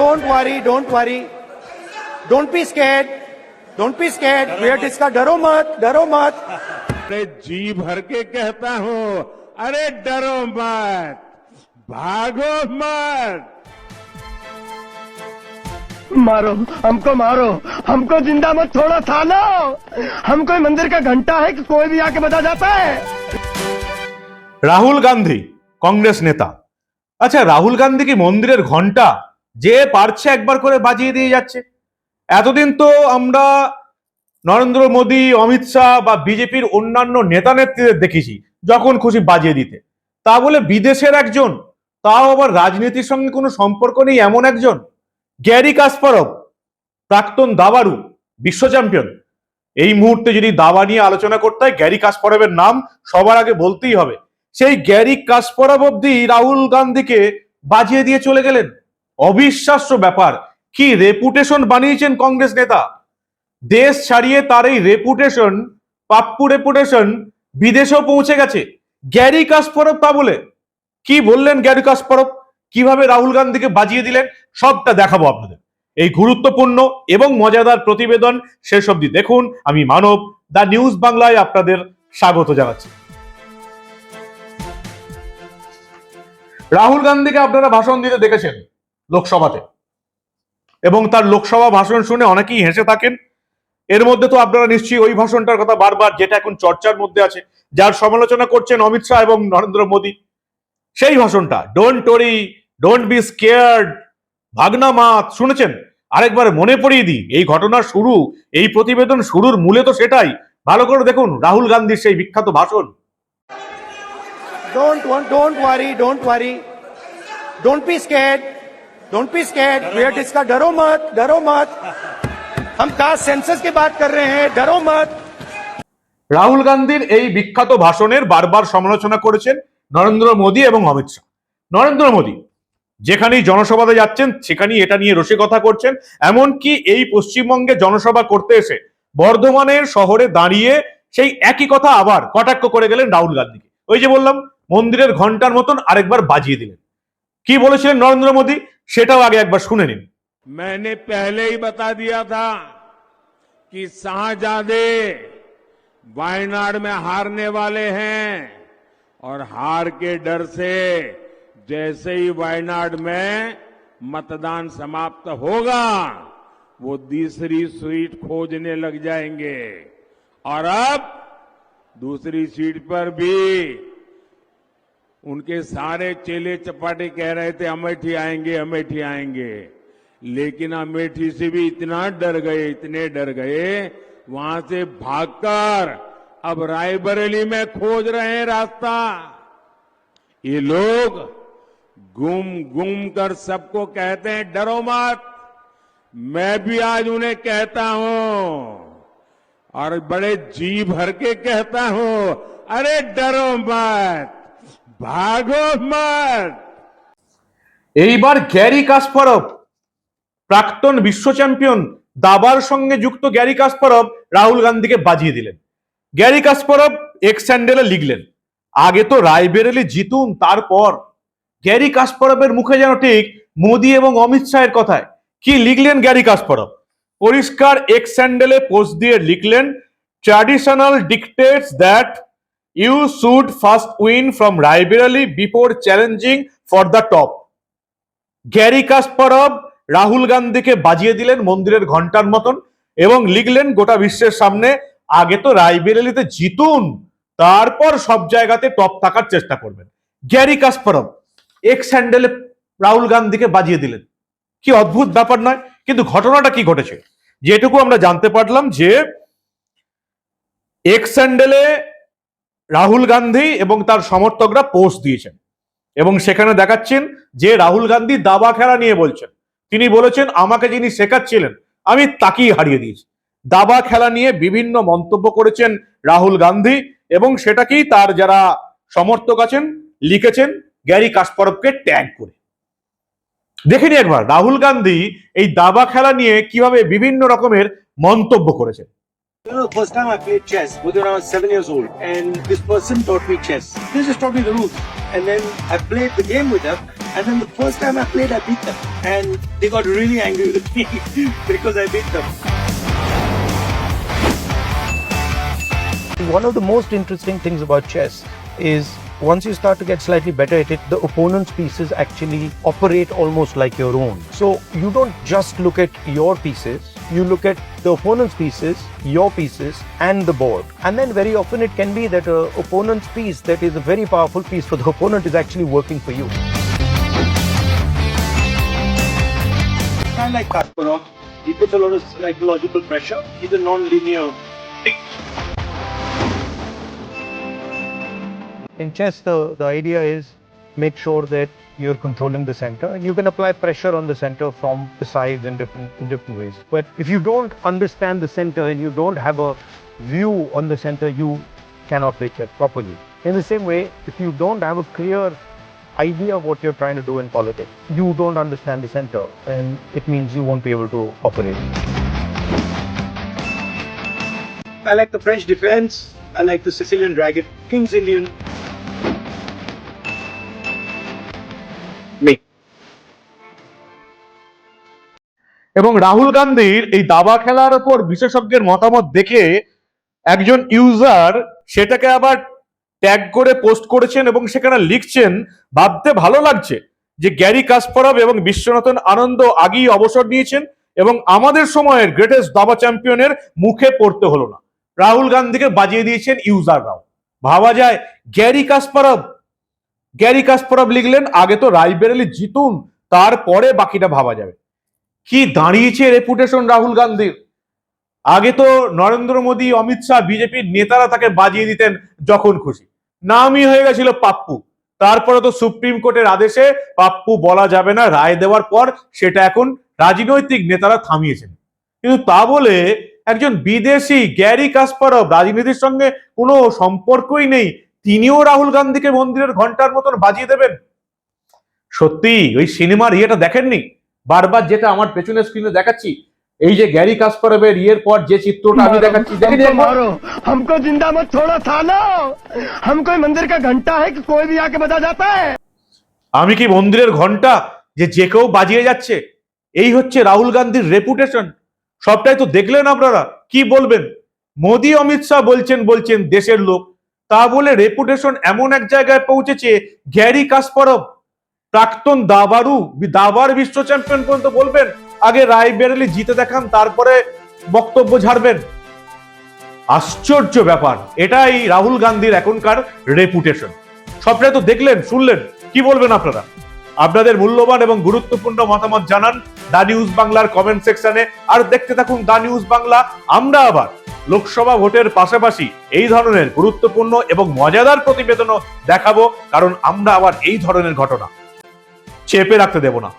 Don't worry don't worry don't be scared don't be scared wait इसका डरो मत, डरो मत. अरे जी भर के कहता हूँ, अरे डरो मत, भागो मत. मारो हमको मारो। हमको ज़िंदा मत छोड़ो थानो हम कोई मंदिर का घंटा है कि कोई भी आके बता जाता है। राहुल गांधी कांग्रेस नेता। अच्छा राहुल गांधी की मंदिर घंटा যে পারছে একবার করে বাজিয়ে দিয়ে যাচ্ছে। এতদিন তো আমরা নরেন্দ্র মোদী, অমিত শাহ বা বিজেপির অন্যান্য নেতা নেত্রীদের দেখেছি যখন খুশি বাজিয়ে দিতে। তা বলে বিদেশের একজন, তাও আবার রাজনীতির সঙ্গে কোনো সম্পর্ক নেই এমন একজন, গ্যারি কাসপারভ, প্রাক্তন দাবারু বিশ্ব চ্যাম্পিয়ন। এই মুহূর্তে যদি দাবা নিয়ে আলোচনা করতে হয়, গ্যারি কাসপারভের নাম সবার আগে বলতেই হবে। সেই গ্যারি কাসপরব অব্দি রাহুল গান্ধীকে বাজিয়ে দিয়ে চলে গেলেন। অবিশ্বাস্য ব্যাপার। কি রেপুটেশন বানিয়েছেন কংগ্রেস নেতা? দেশ ছাড়িয়ে তার এই রেপুটেশন পাপ্পু রেপুটেশন বিদেশেও পৌঁছে গেছে। গ্যারি কাসপারভ তা বলে। কি বললেন গ্যারি কাসপারভ কীভাবে রাহুল গান্ধীকে বাজিয়ে দিলেন? সবটা দেখাবো আপনাদের। এই গুরুত্বপূর্ণ এবং মজাদার প্রতিবেদন শেষ অবধি দেখুন। আমি মানব দা নিউজ বাংলায় আপনাদের স্বাগত জানাচ্ছি। রাহুল গান্ধীকে আপনারা ভাষণ দিতে দেখেছেন। লোকসভাতে। এবং তার লোকসভা ভাষণ শুনে অনেকেই হেসে থাকেন। এর মধ্যে তো আপনারা নিশ্চয়ই ওই ভাষণটার কথা বারবার যেটা এখন চর্চার মধ্যে আছে যার সমালোচনা করছেন অমিত শাহ এবং নরেন্দ্র মোদী। সেই ভাষণটা don't worry don't be scared ভাগনা মাত শুনেছেন? আরেকবার মনে পড়িয়ে দিই এই ঘটনার শুরু এই প্রতিবেদন শুরুর মূলে তো সেটাই। ভালো করে দেখুন রাহুল গান্ধীর সেই বিখ্যাত ভাষণ। Don't don't worry worry, worry worry. Be be scared. Don't be scared. We are discussed. डरो मत, डरो मत. हम कास्ट सेंसस की बात कर रहे हैं. डरो मत. রাহুল গান্ধীর এই বিখ্যাত ভাষণের বারবার সমালোচনা করেছেন নরেন্দ্র মোদী এবং অমিত শাহ নরেন্দ্র মোদী যেখানেই জনসভাতে যাচ্ছেন সেখানেই এটা নিয়ে রসিকতা করছেন এমনকি এই পশ্চিমবঙ্গে জনসভা করতে এসে বর্ধমানের শহরে দাঁড়িয়ে সেই একই কথা আবার কটাক্ষ করে গেলেন রাহুল গান্ধীকে ওই যে বললাম মন্দিরের ঘন্টার মতন আরেকবার বাজিয়ে দিলেন কি বলেছিলেন নরেন্দ্র মোদী সেটাও আগে একবার শুনে নিন मैंने पहले ही बता दिया था कि शाहजादे वायनाड में हारने वाले हैं और हार के डर से जैसे ही वायनाड में मतदान समाप्त होगा वो दूसरी सीट खोजने लग जाएंगे और अब दूसरी सीट पर भी उनके सारे चेले चपाटे कह रहे थे, अमेठी आएँगे अमेठी आएँगे. लेकिन अमेठी से भी इतना डर गए, इतने डर गए, वहाँ से भागकर अब रायबरेली में खोज रहे हैं रास्ता। ये लोग गुम गुम कर सबको कहते हैं, डरो मत, मैं भी आज उन्हें कहता हूँ। और बड़े जी भर के कहता हूँ, अरे डरो मत ভাগবত এইবার গ্যারি কাসপারভ প্রাক্তন বিশ্ব চ্যাম্পিয়ন দাবার সঙ্গে যুক্ত গ্যারি কাসপারভ রাহুল গান্ধীকে বাজিয়ে দিলেন। গ্যারি কাসপারভ এক্স স্যান্ডেলে লিখলেন, আগে তো রায়বেরেলি জিতুন, তারপর। গ্যারি কাসপারভের মুখে যেন ঠিক মোদি এবং অমিত শাহের কথায় কি লিখলেন গ্যারি কাসপারভ পরিষ্কার এক্স স্যান্ডেলে পোস্ট দিয়ে লিখলেন traditional dictates that you should first win from Raebareli before challenging for the top Garry Kasparov Rahul গান্ধীকে বাজিয়ে দিলেন মন্দিরের ঘণ্টার মতন এবং লিখলেন গোটা বিশ্বের সামনে, আগে তো রায়বেরেলিতে জিতুন, তারপর সব জায়গাতে টপ থাকার চেষ্টা করবেন। গ্যারি কাসপারভ এক্স হ্যান্ডেলে রাহুল গান্ধীকে বাজিয়ে দিলেন। কি অদ্ভুত ব্যাপার নয়, কিন্তু ঘটনাটা কি ঘটেছে? যেটুকু আমরা জানতে পারলাম যে এক্স হ্যান্ডেলে রাহুল গান্ধী এবং তার সমর্থকরা পোস্ট দিয়েছেন এবং সেখানে দেখাচ্ছেন যে রাহুল গান্ধী দাবা খেলা নিয়ে বলছেন। তিনি বলেছেন, আমাকে যিনি শেখাচ্ছিলেন, আমি তাকেই হারিয়ে দিয়েছি। দাবা খেলা নিয়ে বিভিন্ন মন্তব্য করেছেন রাহুল গান্ধী এবং সেটাকেই তার যারা সমর্থক আছেন, লিখেছেন গ্যারি কাসপারভকে ট্যাগ করে। দেখেনি একবার, রাহুল গান্ধী এই দাবা খেলা নিয়ে কীভাবে বিভিন্ন রকমের মন্তব্য করেছেন। You know, the first time I played chess was when I was seven years old, and this person taught me chess. They just taught me the rules, and then I played the game with them. And then the first time I played, I beat them, and they got really angry with me because I beat them. One of the most interesting things about chess is once you start to get slightly better at it, the opponent's pieces actually operate almost like your own. So you don't just look at your pieces, you look at the opponent's pieces, your pieces, and the board. And then very often it can be that a opponent's piece that is a very powerful piece for the opponent is actually working for you. I like Kasparov. He puts a lot of psychological pressure. He's a non-linear in chess the, the idea is make sure that you're controlling the center and you can apply pressure on the center from the sides in different in different ways but if you don't understand the center and you don't have a view on the center you cannot play chess properly in the same way if you don't have a clear idea of what you're trying to do in politics you don't understand the center and it means you won't be able to operate I like the French defense. I like the Sicilian dragon. King's Indian. এবং রাহুল গান্ধীর এই দাবা খেলার উপর বিশেষজ্ঞের মতামত দেখে একজন ইউজার সেটাকে আবার ট্যাগ করে পোস্ট করেছেন এবং সেখানে লিখছেন, ভাবতে ভালো লাগছে যে গ্যারি কাসপারভ এবং বিশ্বনাথন আনন্দ আগেই অবসর নিয়েছেন এবং আমাদের সময়ের গ্রেটেস্ট দাবা চ্যাম্পিয়নের মুখে পড়তে হলো না। রাহুল গান্ধীকে বাজিয়ে দিয়েছেন ইউজাররাও ভাবা যায়, গ্যারি কাসপারভ, গ্যারি কাসপরব লিখলেন, আগে তো রাইবেরেলি জিতুন, তারপরে বাকিটা ভাবা যাবে। কি দাঁড়িয়েছে রেপুটেশন রাহুল গান্ধীর? আগে তো নরেন্দ্র মোদী, অমিত শাহ, বিজেপির নেতারা তাকে বাজিয়ে দিতেন যখন খুশি। নামই হয়ে গেছিল পাপ্পু। তারপরে তো সুপ্রিম কোর্টের আদেশে পাপ্পু বলা যাবে না, রায় দেওয়ার পর সেটা এখন রাজনৈতিক নেতারা থামিয়েছেন। কিন্তু তা বলে একজন বিদেশি গ্যারি কাসপারভ, রাজনীতির সঙ্গে কোনো সম্পর্কই নেই, তিনিও রাহুল গান্ধীকে মন্দিরের ঘণ্টার মতন বাজিয়ে দেবেন? সত্যি, ওই সিনেমার ইয়েটা দেখেননি? বারবার যেটা আমার পেছনের স্ক্রিনে দেখাচ্ছি এই যে গ্যারি কাসপারভের ইয়ের পর যে চিত্রটা আমি দেখাচ্ছি দেখেছি हमको একবার? मारो हमको जिंदा मत छोड़ो थानो हम कोई मंदिर का घंटा है कि कोई भी आके बजा जाता है আমি কি মন্দিরের ঘন্টা যে যে কেউ বাজিয়ে যাচ্ছে এই হচ্ছে রাহুল গান্ধীর রেপুটেশন সবটাই তো দেখলেন আপনারা কি বলবেন মোদী অমিত শাহ বলছেন বলছেন দেশের লোক তা বলে রেপুটেশন এমন এক জায়গায় পৌঁছেছে গ্যারি কাসপারভ প্রাক্তন দাবারু দাবার বিশ্ব চ্যাম্পিয়ন পর্যন্ত বলবেন, আগে রায় বেরেলি জিতে দেখান, তারপরে বক্তব্য ঝাড়বেন। আশ্চর্য ব্যাপার, এটাই রাহুল গান্ধীর এখনকার রেপুটেশন সবটাই তো দেখলেন, শুনলেন, কি বলবেন আপনারা? আপনাদের মূল্যবান এবং গুরুত্বপূর্ণ মতামত জানান দা নিউজ বাংলার কমেন্ট সেকশনে আর দেখতে থাকুন দা নিউজ বাংলা, আমরা আবার লোকসভা ভোটের পাশাপাশি এই ধরনের গুরুত্বপূর্ণ এবং মজাদার প্রতিবেদনও দেখাবো, কারণ আমরা আবার এই ধরনের ঘটনা। চেপে রাখতে দেব না।